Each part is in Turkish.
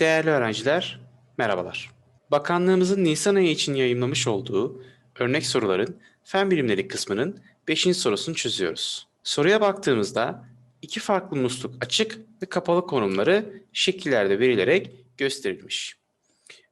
Değerli öğrenciler, merhabalar. Bakanlığımızın Nisan ayı için yayımlamış olduğu örnek soruların fen bilimleri kısmının 5. sorusunu çözüyoruz. Soruya baktığımızda iki farklı musluk açık ve kapalı konumları şekillerde verilerek gösterilmiş.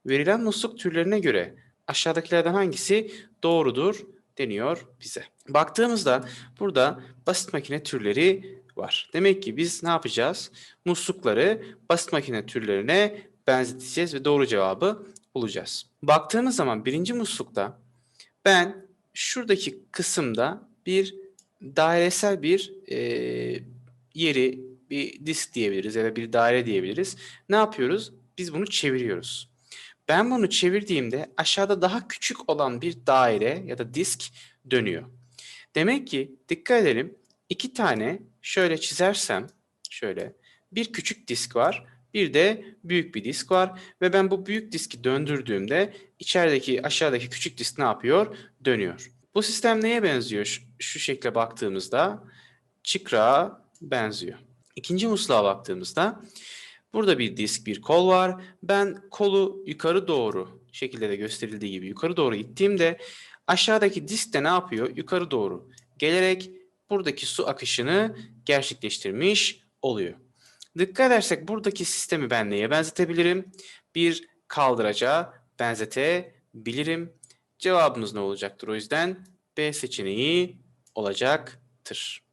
Verilen musluk türlerine göre aşağıdakilerden hangisi doğrudur deniyor bize. Baktığımızda burada basit makine türleri var. Demek ki biz ne yapacağız? Muslukları basit makine türlerine benzeteceğiz ve doğru cevabı bulacağız. Baktığımız zaman birinci muslukta ben şuradaki kısımda bir dairesel bir e, yeri, bir disk diyebiliriz ya da bir daire diyebiliriz. Ne yapıyoruz? Biz bunu çeviriyoruz. Ben bunu çevirdiğimde aşağıda daha küçük olan bir daire ya da disk dönüyor. Demek ki dikkat edelim iki tane şöyle çizersem şöyle bir küçük disk var bir de büyük bir disk var ve ben bu büyük diski döndürdüğümde içerideki aşağıdaki küçük disk ne yapıyor? Dönüyor. Bu sistem neye benziyor? Şu, şekle baktığımızda çıkrağa benziyor. İkinci musluğa baktığımızda burada bir disk, bir kol var. Ben kolu yukarı doğru şekilde de gösterildiği gibi yukarı doğru ittiğimde aşağıdaki disk de ne yapıyor? Yukarı doğru gelerek buradaki su akışını gerçekleştirmiş oluyor. Dikkat edersek buradaki sistemi ben neye benzetebilirim? Bir kaldıraca benzetebilirim. Cevabımız ne olacaktır o yüzden? B seçeneği olacaktır.